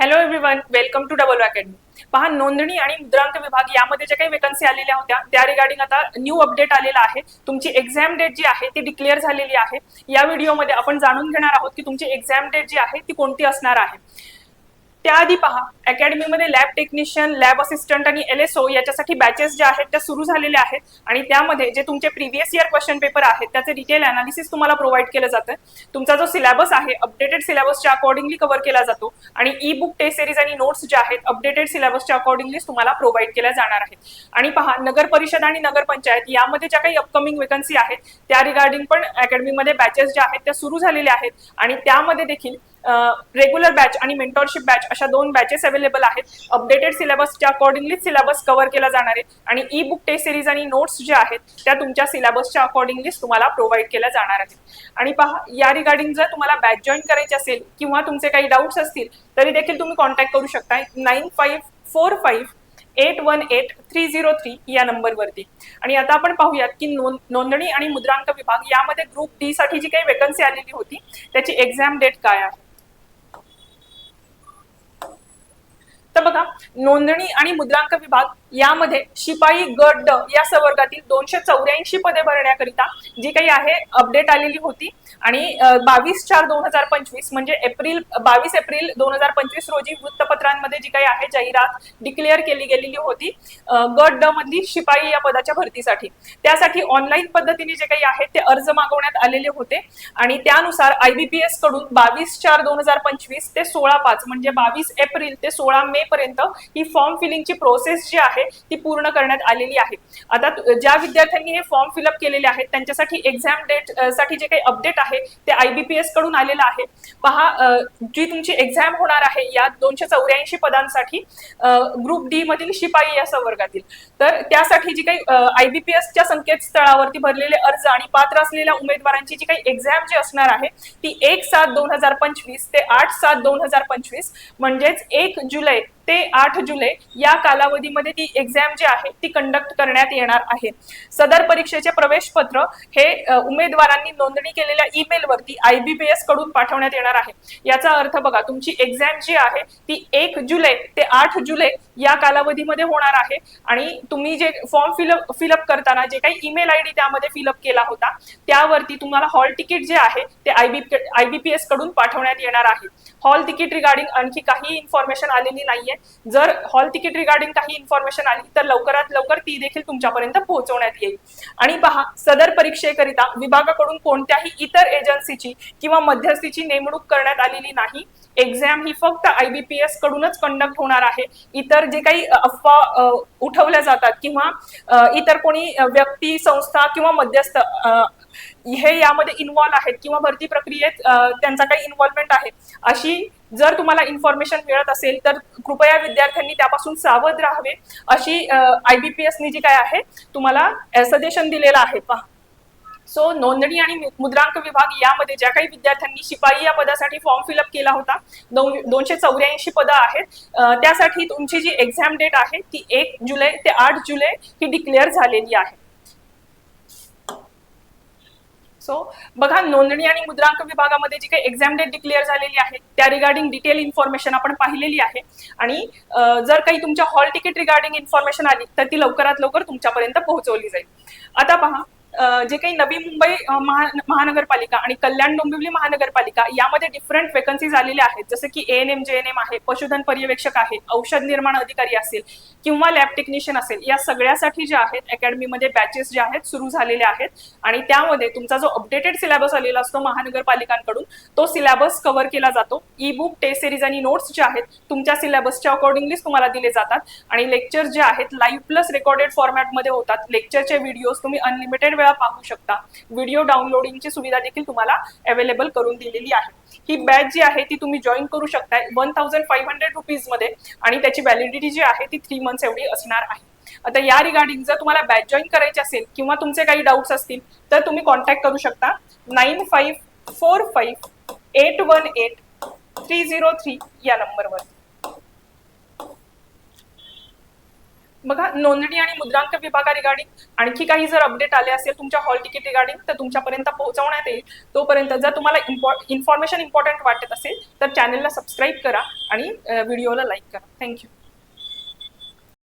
Hello everyone welcome to double academy पहा नोंदणी आणि मुद्रांक विभाग यामध्ये ज्या काही वेकन्सी आलेल्या होत्या त्या रिगार्डिंग आता न्यू अपडेट आलेला आहे. तुमची एक्झाम डेट जी आहे ती डिक्लेअर झालेली आहे. या व्हिडिओमध्ये आपण जाणून घेणार आहोत की तुमची एक्झाम डेट जी आहे ती कोणती असणार आहे. त्याआधी पहा अकॅडमीमध्ये लॅब टेक्निशियन लॅब असिस्टंट आणि एल एस ओ याच्यासाठी बॅचेस ज्या आहेत त्या सुरू झालेल्या आहेत. आणि त्यामध्ये जे तुमचे प्रिव्हियस इयर क्वेश्चन पेपर आहेत त्याचे डिटेल अनालिसिस तुम्हाला प्रोव्हाइड केलं जातं. तुमचा जो सिलेबस आहे अपडेटेड सिलेबसच्या अकॉर्डिंगली कव्हर केला जातो. आणि ई बुक टेस्ट सिरीज आणि नोट्स ज्या आहेत अपडेटेड सिलेबसच्या अकॉर्डिंगलीच तुम्हाला प्रोव्हाइड केल्या जाणार आहेत. आणि पहा नगर परिषद आणि नगर पंचायत यामध्ये ज्या काही अपकमिंग वेकन्सी आहेत त्या रिगार्डिंग पण अकॅडमीमध्ये बॅचेस ज्या आहेत त्या सुरू झालेल्या आहेत. आणि त्यामध्ये देखील रेग्युलर बॅच आणि मेंटॉरशिप बॅच अशा दोन बॅचेस अवेलेबल आहेत. अपडेटेड सिलेबसच्या अकॉर्डिंगली सिलेबस कव्हर केला जाणार आहे आणि ई बुक टेस्ट सिरीज आणि नोट्स ज्या आहेत त्या तुमच्या सिलेबसच्या अकॉर्डिंगलीच तुम्हाला प्रोव्हाइड केल्या जाणार आहेत. आणि पहा या रिगार्डिंग जर तुम्हाला बॅच जॉईन करायची असेल किंवा तुमचे काही डाऊट्स असतील तरी देखील तुम्ही कॉन्टॅक्ट करू शकता. Nine five four five eight one eight three zero three या नंबरवरती आणि आता आपण पाहूयात की नोंद नोंदणी आणि मुद्रांक विभाग यामध्ये ग्रुप डी साठी जी काही वेकन्सी आलेली होती त्याची एक्झाम डेट काय आहे तर बघा नोंदणी आणि मुद्रांक विभाग यामध्ये शिपाई गट ड या संवर्गातील दोनशे चौऱ्याऐंशी पदे भरण्याकरिता जी काही आहे अपडेट आलेली होती. आणि बावीस चार दोन हजार पंचवीस म्हणजे एप्रिल बावीस एप्रिल दोन हजार पंचवीस रोजी वृत्तपत्रांमध्ये जी काही आहे जाहिरात डिक्लेअर केली गेलेली होती. गट ड मधली शिपाई या पदाच्या भरतीसाठी. त्यासाठी ऑनलाईन पद्धतीने जे काही आहे ते अर्ज मागवण्यात आलेले होते. आणि त्यानुसार आयबीपीएसकडून बावीस चार दोन हजार पंचवीस ते सोळा पाच म्हणजे बावीस एप्रिल ते सोळा मे पर्यंत ही फॉर्म फिलिंगची प्रोसेस जी आहे ती पूर्ण करण्यात आलेली आहे. आता ज्या विद्यार्थ्यांनी हे फॉर्म फिलअप केलेले आहेत त्यांच्यासाठी एक्झाम डेटसाठी जे काही अपडेट आहे ते आयबीपीएसकडून आलेलं आहे. पहा जी तुमची एक्झाम होणार आहे या दोनशे चौऱ्याऐंशी पदांसाठी ग्रुप डी मधील शिपाई या संवर्गातील. तर त्यासाठी जी काही आयबीपीएसच्या संकेतस्थळावरती भरलेले अर्ज आणि पात्र असलेल्या उमेदवारांची जी काही एक्झाम जी असणार आहे ती एक सात दोन हजार पंचवीस ते आठ सात दोन हजार पंचवीस म्हणजेच एक जुलै ते आठ जुलै या कालावधीमध्ये ती एक्झाम जी आहे ती कंडक्ट करण्यात येणार आहे. सदर परीक्षेचे प्रवेश पत्र हे उमेदवारांनी नोंदणी केलेल्या ईमेलवरती आयबीपीएसकडून पाठवण्यात येणार आहे. याचा अर्थ बघा तुमची एक्झाम जी आहे ती एक जुलै ते आठ जुलै या कालावधीमध्ये होणार आहे. आणि तुम्ही जे फॉर्म फिलअप फिलअप करताना जे काही ईमेल आय डी त्यामध्ये फिलअप केला होता त्यावरती तुम्हाला हॉल तिकीट जे आहे ते आयबी आयबीपीएसकडून पाठवण्यात येणार आहे. हॉल तिकीट रिगार्डिंग आणखी काही इन्फॉर्मेशन आलेली नाहीये. जर हॉल तिकीट रिगार्डिंग काही इन्फॉर्मेशन आली तर लवकरात लवकर ती देखील तुमच्यापर्यंत पोहोचवण्यात येईल. आणि पहा सदर परीक्षेकरिता विभागाकडून कोणत्याही इतर एजन्सीची किंवा मध्यस्थीची नेमणूक करण्यात आलेली नाही. एक्झाम ही फक्त आयबीपीएस कडूनच कंडक्ट होणार आहे. इतर जे काही अफवा उठवल्या जातात किंवा इतर कोणी व्यक्ती संस्था किंवा मध्यस्थ हे यामध्ये इन्व्हॉल्व आहेत किंवा भरती प्रक्रियेत त्यांचा काही इन्व्हॉल्वमेंट आहे. अशी जर तुम्हाला इन्फॉर्मेशन मिळत असेल तर कृपया विद्यार्थ्यांनी त्यापासून सावध राहावे. अशी आयबीपीएसनी जी काय आहे तुम्हाला सजेशन दिलेलं आहे. पहा. सो नोंदणी आणि मुद्रांक विभाग यामध्ये ज्या काही विद्यार्थ्यांनी शिपाई या पदासाठी फॉर्म फिलअप केला होता दोनशे चौऱ्याऐंशी पदं आहेत. त्यासाठी तुमची जी एक्झाम डेट आहे ती एक जुलै ते आठ जुलै ही डिक्लेअर झालेली आहे. सो बघा नोंदणी आणि मुद्रांक विभागामध्ये जी काही एक्झाम डेट डिक्लेअर झालेली आहे त्या रिगार्डिंग डिटेल इन्फॉर्मेशन आपण पाहिलेली आहे. आणि जर काही तुमच्या हॉल तिकीट रिगार्डिंग इन्फॉर्मेशन आली तर ती लवकरात लवकर तुमच्यापर्यंत पोहोचवली जाईल. आता पहा जे काही नवी मुंबई महानगरपालिका आणि कल्याण डोंबिवली महानगरपालिका यामध्ये डिफरंट वेकन्सीज आलेल्या आहेत. जसं की N M J N M आहे पशुधन पर्यवेक्षक आहे औषध निर्माण अधिकारी असेल किंवा लॅब टेक्निशियन असेल या सगळ्यासाठी जे आहेत अकॅडमीमध्ये बॅचेस जे आहेत सुरू झालेले आहेत. आणि त्यामध्ये तुमचा जो अपडेटेड सिलेबस आलेला असतो महानगरपालिकांकडून तो सिलेबस कव्हर केला जातो. ई बुक टेस्ट सिरीज आणि नोट्स जे आहेत तुमच्या सिलेबसच्या अकॉर्डिंगलीच तुम्हाला दिले जातात. आणि लेक्चर जे आहेत लाईव्ह प्लस रेकॉर्डेड फॉर्मॅटमध्ये होतात. लेक्चरचे व्हिडिओज तुम्ही अनलिमिटेड वेळा पाहू शकता. व्हिडिओ डाउनलोडिंगची सुविधा देखील तुम्हाला अवेलेबल करून दिलेली आहे. ही बॅच जी आहे ती तुम्ही जॉईन करू शकताय वन थाउजंड फाईव्ह हंड्रेड रुपीजमध्ये आणि त्याची व्हॅलिडिटी जी आहे ती थ्री मंथ्स एवढी असणार आहे. आता या रिगार्डिंग जर तुम्हाला बॅच जॉईन करायची असेल किंवा तुमचे काही डाऊट्स असतील तर तुम्ही कॉन्टॅक्ट करू शकता nine five four five eight one eight three zero three या नंबरवर बघा नोंदणी आणि मुद्रांक विभागा रिगार्डिंग आणखी काही जर अपडेट आले असेल तुमच्या हॉल तिकीट रिगार्डिंग तर तुमच्यापर्यंत पोहोचवण्यात येईल. तोपर्यंत जर तुम्हाला इन्फॉर्मेशन इम्पॉर्टंट वाटत असेल तर चॅनलला सबस्क्राईब करा आणि व्हिडिओला लाईक करा. थँक्यू